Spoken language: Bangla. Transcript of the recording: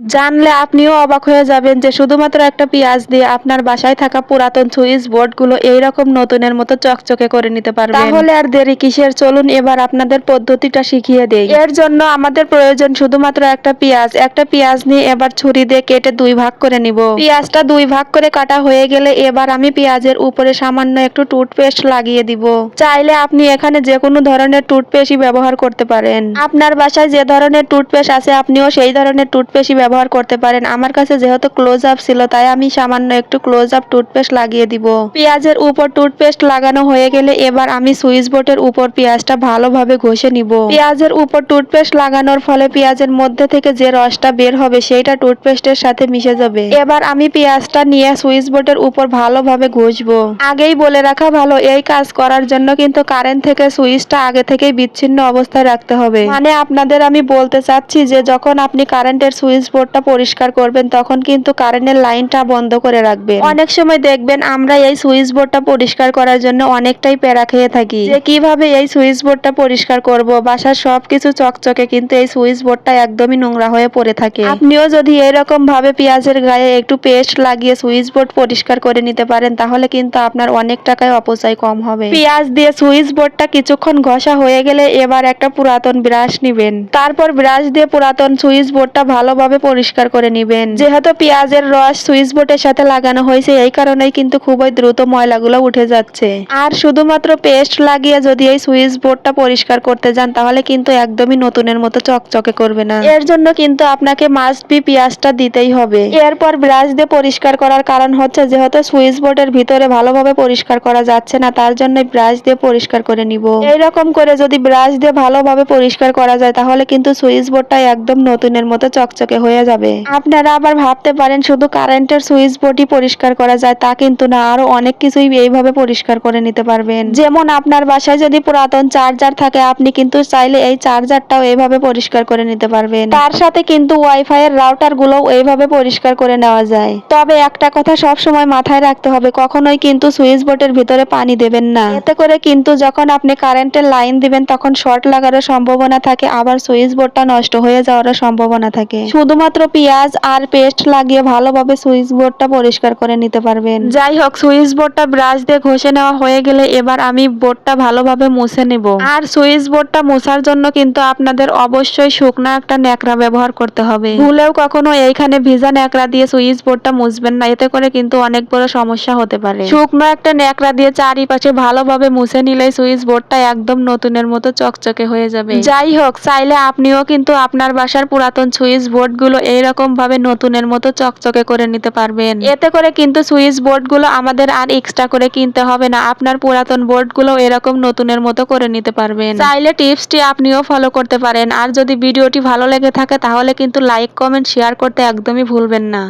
জানলে আপনিও অবাক হয়ে যাবেন যে শুধুমাত্র একটা পেঁয়াজ দিয়ে আপনার বাসায় থাকা পুরাতন সুইচ বোর্ডগুলো এইরকম নতুনের মতো চকচকে করে নিতে পারবেন। তাহলে আর দেরি কিসের? চলুন এবার আপনাদের পদ্ধতিটা শিখিয়ে দেই। এর জন্য আমাদের প্রয়োজন শুধুমাত্র একটা পেঁয়াজ। একটা পেঁয়াজ নিয়ে এবার ছুরি দিয়ে কেটে দুই ভাগ করে নিব। পেঁয়াজটা দুই ভাগ করে কাটা হয়ে গেলে এবার আমি পেঁয়াজের উপরে সামান্য একটু টুথপেস্ট লাগিয়ে দিব। চাইলে আপনি এখানে যে কোনো ধরনের টুথপেস্টই ব্যবহার করতে পারেন। আপনার বাসায় যে ধরনের টুথপেস্ট আছে আপনিও সেই ধরনের টুথপেস্টই ব্যবহার করতে পারেন। আমার কাছে যেহেতু ক্লোজ আপ ছিল, তাই আমি সামান্য একটু ক্লোজ আপ টুথপেস্ট লাগিয়ে দিব। পেঁয়াজের উপর টুথপেস্ট লাগানো হয়ে গেলে এবার আমি সুইচ বোর্ডের উপর পেঁয়াজটা ভালোভাবে ঘষে নিব। পেঁয়াজের উপর টুথপেস্ট লাগানোর ফলে পেঁয়াজের মধ্যে থেকে যে রসটা বের হবে, সেইটা টুথপেস্টের সাথে মিশে যাবে। এবার আমি পেঁয়াজটা নিয়ে সুইচ বোর্ডের উপর ভালোভাবে ঘষবো। আগেই বলে রাখা ভালো, এই কাজ করার জন্য কিন্তু কারেন্ট থেকে সুইচটা আগে থেকেই বিচ্ছিন্ন অবস্থায় রাখতে হবে। মানে আপনাদের আমি বলতে চাচ্ছি যে, যখন আপনি কারেন্টের সুইচ বোর্ডটা পরিষ্কার করবেন, তখন কিন্তু কারেন্টের লাইনটা বন্ধ করে রাখবেন। অনেক সময় দেখবেন আমরা এই সুইচ বোর্ডটা পরিষ্কার করার জন্য অনেকটাই প্যারা খেয়ে থাকি। যে কীভাবে এই সুইচ বোর্ডটা পরিষ্কার করব, বাসার সবকিছু চকচকে, কিন্তু এই সুইচ বোর্ডটা একদমই নোংরা হয়ে পড়ে থাকে। আপনিও যদি এরকম ভাবে পেঁয়াজের গায়ে একটু পেস্ট লাগিয়ে সুইচ বোর্ড পরিষ্কার করে নিতে পারেন, তাহলে কিন্তু আপনার অনেক টাকায় অপচয় কম হবে। পেঁয়াজ দিয়ে সুইচ বোর্ডটা কিছুক্ষণ ঘষা হয়ে গেলে এবার একটা পুরাতন ব্রাশ নিবেন। তারপর ব্রাশ দিয়ে পুরাতন সুইচ বোর্ডটা ভালোভাবে পরিষ্কার করে নিবেন। যেহেতু পেঁয়াজের রস সুইচ বোর্ডের সাথে লাগানো হয়েছে, এই কারণেই কিন্তু খুবই দ্রুত ময়লাগুলো উঠে যাচ্ছে। আর শুধুমাত্র পেস্ট লাগিয়ে যদি এই সুইচ বোর্ডটা পরিষ্কার করতে যান, তাহলে কিন্তু একদমই নতুনের মতো চকচকে করবে না। এর জন্য কিন্তু আপনাকে মাস্ট বি পেঁয়াজটা দিতেই হবে। এরপর ব্রাশ দিয়ে পরিষ্কার করার কারণ হচ্ছে, যেহেতু সুইচ বোর্ডের ভিতরে ভালোভাবে পরিষ্কার করা যাচ্ছে না, তার জন্য ব্রাশ দিয়ে পরিষ্কার করে নিব। এইরকম করে যদি ব্রাশ দিয়ে ভালোভাবে পরিষ্কার করা যায়, তাহলে কিন্তু সুইচ বোর্ডটা একদম নতুনের মতো চকচকে হয়ে যাবে। আপনারা আবার ভাবতে পারেন, শুধু কারেন্টের সুইচ বোর্ডই পরিষ্কার করা যায়, তা কিন্তু না, আরও অনেক কিছুই এইভাবে পরিষ্কার করে নিতে পারবেন। যেমন আপনার বাসায় যদি পুরাতন চার্জার থাকে, আপনি কিন্তু চাইলে এই চার্জারটাও এইভাবে পরিষ্কার করে নিতে পারবেন। তার সাথে কিন্তু ওয়াইফাই এর রাউটারগুলো এইভাবে পরিষ্কার করে নেওয়া যায়। তবে একটা কথা সব সময় মাথায় রাখতে হবে, কখনোই কিন্তু সুইচ বোর্ডের ভিতরে পানি দেবেন না। এতে করে কিন্তু যখন আপনি কারেন্টের লাইন দিবেন, তখন শর্ট লাগার সম্ভাবনা থাকে, আবার সুইচ বোর্ডটা নষ্ট হয়ে যাওয়ার সম্ভাবনা থাকে। শুধুমাত্র পেঁয়াজ আর পেস্ট লাগিয়ে ভালোভাবে সুইচ বোর্ডটা পরিষ্কার করে নিতে পারবেন। যাই হোক, সুইচ বোর্ডটা ব্রাশ দিয়ে ঘষে নেওয়া হয়ে গেলে এবার আমি বোর্ডটা ভালোভাবে মুছে নেব। আর সুইচ বোর্ডটা মোছার জন্য কিন্তু আপনাদের অবশ্যই শুকনো একটা ন্যাকড়া ব্যবহার করতে হবে। ভুলেও কখনো এইখানে ভিজা ন্যাকড়া দিয়ে সুইচ বোর্ডটা মুছবেন না, এতে করে কিন্তু অনেক বড় সমস্যা হতে পারে। শুকনো একটা ন্যাকড়া দিয়ে চারিপাশে ভালোভাবে মুছে নিলে সুইচ বোর্ডটা একদম নতুনের মতো চকচকে হয়ে যাবে। যাই হোক, চাইলে আপনিও কিন্তু আপনার বাসার পুরাতন সুইচ বোর্ডগুলো এইরকম ভাবে নতুনের মতো চকচকে করে নিতে পারবেন। এতে করে কিন্তু সুইচ বোর্ডগুলো আমাদের আর এক্সট্রা করে কিনতে হবে না। আপনার পুরাতন বোর্ডগুলো এরকম নতুনের মতো করে নিতে পারবেন। চাইলে টিপসটি আপনিও ফলো করতে পারেন। আর যদি ভিডিওটি ভালো লেগে থাকে তাহলে কিন্তু লাইক, কমেন্ট, শেয়ার করতে একদমই ভুলবেন না।